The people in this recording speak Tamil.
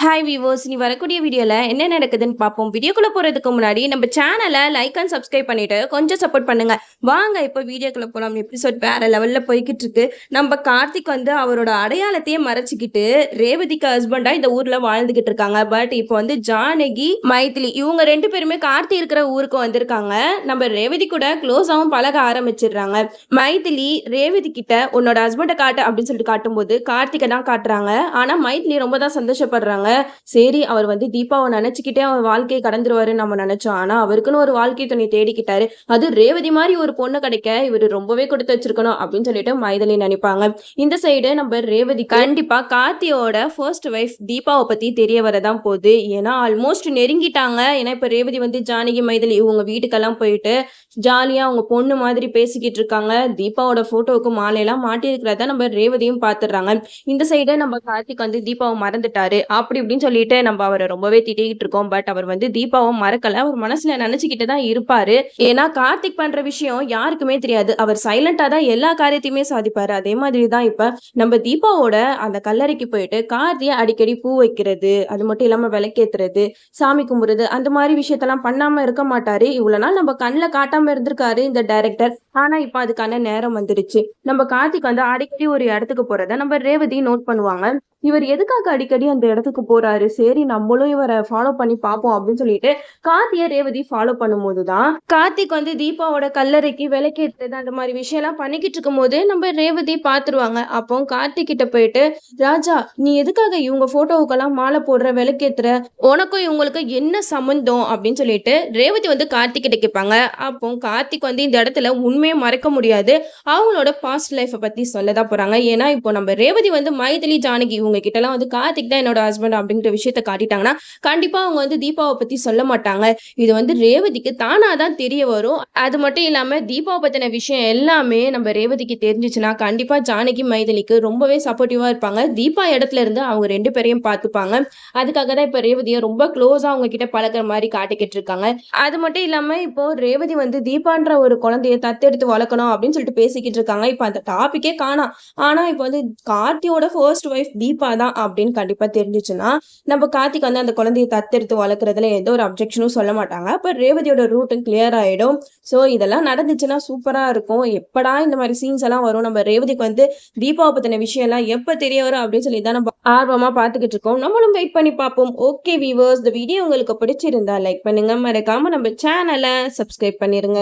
ஹாய் விவோஸ் நீ வரக்கூடிய வீடியோவில் என்ன நடக்குதுன்னு பார்ப்போம். வீடியோக்குள்ளே போகிறதுக்கு முன்னாடி நம்ம சேனலை லைக் அண்ட் சப்ஸ்கிரைப் பண்ணிட்டு கொஞ்சம் சப்போர்ட் பண்ணுங்க. வாங்க இப்போ வீடியோக்குள்ளே போகலாம் எபிசோட் வேறு லெவலில் போய்கிட்டு இருக்கு. நம்ம கார்த்திக் வந்து அவரோட அடையாளத்தையே மறைச்சிக்கிட்டு ரேவதிக்கு ஹஸ்பண்டாக இந்த ஊரில் வாழ்ந்துக்கிட்டு இருக்காங்க. பட் இப்போ வந்து ஜானகி மைத்திலி இவங்க ரெண்டு பேருமே கார்த்தி இருக்கிற ஊருக்கு வந்திருக்காங்க. நம்ம ரேவதி கூட க்ளோஸாகவும் பழக ஆரம்பிச்சிடுறாங்க. மைதிலி ரேவதி கிட்ட உன்னோட ஹஸ்பண்டை காட்டு அப்படின்னு சொல்லிட்டு காட்டும்போது கார்த்திகை தான் காட்டுறாங்க. ஆனால் மைதிலி ரொம்ப தான் சந்தோஷப்படுறாங்க. சரி அவர் வந்து தீபாவை நினைச்சுக்கிட்டே அவர் வாழ்க்கையை கடந்துருவாருன்னு நம்ம நினைச்சோம். ஆனா அவருக்குன்னு ஒரு வாழ்க்கை துணை தேடிக்கிட்டாரு. அது ரேவதி மாதிரி ஒரு பொண்ணு கிடைக்க இவர் ரொம்பவே கொடுத்து வச்சிருக்கணும் அப்படின்னு சொல்லிட்டு மைதிலி நினைப்பாங்க. இந்த சைடு நம்ம ரேவதி கண்டிப்பா கார்த்தியோட ஃபர்ஸ்ட் ஒய்ஃப் தீபாவை பத்தி தெரிய வரதான் போகுது. ஏன்னா ஆல்மோஸ்ட் நெருங்கிட்டாங்க. ஏன்னா இப்ப ரேவதி வந்து ஜானகி மைதிலி இவங்க வீட்டுக்கெல்லாம் போயிட்டு ஜாலியா அவங்க பொண்ணு மாதிரி பேசிக்கிட்டு இருக்காங்க. தீபாவோட போட்டோவுக்கு மாலையெல்லாம் மாட்டி இருக்கிறத நம்ம ரேவதியும் பாத்துடுறாங்க. இந்த சைடு நம்ம கார்த்திக் வந்து தீபாவை மறந்துட்டாரு. அப்படி இப்படின்னு சொல்லிட்டு நம்ம அவரை ரொம்பவே திட்டிக்கிட்டு இருக்கோம். பட் அவர் வந்து தீபாவும் மறக்கல. அவர் மனசுல நினைச்சுக்கிட்டு தான் இருப்பாரு. ஏன்னா கார்த்திக் பண்ற விஷயம் யாருக்குமே தெரியாது. அவர் சைலண்டா தான் எல்லா காரியத்தையுமே சாதிப்பாரு. அதே மாதிரி தான் இப்ப நம்ம தீபாவோட அந்த கல்லறைக்கு போயிட்டு கார்த்தியை அடிக்கடி பூ வைக்கிறது அது மட்டும் இல்லாம விளக்கேத்துறது சாமி கும்பிடுறது அந்த மாதிரி விஷயத்தெல்லாம் பண்ணாம இருக்க மாட்டாரு. இவ்வளவு நாள் நம்ம கண்ணில் காட்டாம இருந்திருக்காரு இந்த டைரக்டர் ஆனா இப்ப அதுக்கான நேரம் வந்துருச்சு. நம்ம கார்த்திக் வந்து அடிக்கடி ஒரு இடத்துக்கு போறத நம்ம ரேவதி நோட் பண்ணுவாங்க. இவர் எதுக்காக அடிக்கடி அந்த இடத்துக்கு போறாரு? சரி நம்மளும் இவரை ஃபாலோ பண்ணி பார்ப்போம் அப்படின்னு சொல்லிட்டு கார்த்திய ரேவதி ஃபாலோ பண்ணும்போது தான் கார்த்திக் வந்து தீபாவோட கல்லறைக்கு விளக்கேற்றது அந்த மாதிரி விஷயம் எல்லாம் பண்ணிக்கிட்டு இருக்கும்போது நம்ம ரேவதி பார்த்துருவாங்க. அப்போ கார்த்திக் கிட்ட போயிட்டு ராஜா நீ எதுக்காக இவங்க போட்டோவுக்கெல்லாம் மாலை போடுற விளக்கேத்துற? உனக்கும் இவங்களுக்கு என்ன சம்மந்தம் அப்படின்னு சொல்லிட்டு ரேவதி வந்து கார்த்திக் கிட்ட கேட்பாங்க. அப்போ கார்த்திக் வந்து இந்த இடத்துல உண்மையை மறைக்க முடியாது. அவங்களோட பாஸ்ட் லைஃப்பை பத்தி சொல்லதான் போறாங்க. ஏன்னா இப்போ நம்ம ரேவதி வந்து மைதிலி ஜானகி இவங்க கிட்டலாம் வந்து கார்த்திக் தான் என்னோட ஹஸ்பண்ட் அப்படிங்கிற விஷயத்த காட்டிட்டாங்கன்னா கண்டிப்பா அவங்க வந்து தீபாவை பத்தி சொல்ல மாட்டாங்க. இது வந்து ரேவதிக்கு தானா தான் தெரிய வரும். அது மட்டும் இல்லாம தீபாவை பத்தின விஷயம் எல்லாமே நம்ம ரேவதிக்கு தெரிஞ்சிச்சுன்னா கண்டிப்பா ஜானகி மைதிலிக்கு ரொம்பவே சப்போர்ட்டிவா இருப்பாங்க. தீபா இடத்துல இருந்து அவங்க ரெண்டு பேரையும் பார்த்துப்பாங்க. அதுக்காக தான் இப்போ ரேவதியை ரொம்ப க்ளோஸா அவங்க கிட்ட பழகுற மாதிரி காட்டிக்கிட்டு இருக்காங்க. அது மட்டும் இல்லாம இப்போ ரேவதி வந்து தீபான்ற ஒரு குழந்தைய தத்தெடுத்து வளர்க்கணும் அப்படின்னு சொல்லிட்டு பேசிக்கிட்டு இருக்காங்க. இப்போ அந்த டாபிக்கே காணாம். ஆனா இப்போ வந்து கார்த்தியோட ஃபர்ஸ்ட் ஒய்ஃப் தீபா தான் அப்படின்னு கண்டிப்பா தெரிஞ்சிச்சுன்னா நம்ம கார்த்திக் வந்து அந்த குழந்தைய தத்தெடுத்து வளர்க்குறதுல எந்த ஒரு அப்ஜெக்ஷனும் சொல்ல மாட்டாங்க. அப்போ ரேவதியோட ரூட்டும் கிளியர் ஆயிடும். ஸோ இதெல்லாம் நடந்துச்சுன்னா சூப்பரா இருக்கும். எப்படா இந்த மாதிரி சீன்ஸ் எல்லாம் வரும்? நம்ம ரேவதிக்கு வந்து தீபாவை பத்தின விஷயம் எல்லாம் எப்ப தெரிய வரும் அப்படின்னு சொல்லி தான் நம்ம ஆர்வமா பார்த்துக்கிட்டு இருக்கோம். நம்மளும் வெயிட் பண்ணி பார்ப்போம். ஓகே வீவர்ஸ் இந்த வீடியோ உங்களுக்கு பிடிச்சிருந்தா லைக் பண்ணுங்க. மறக்காம நம்ம சேனலை சப்ஸ்கிரைப் பண்ணிருங்க.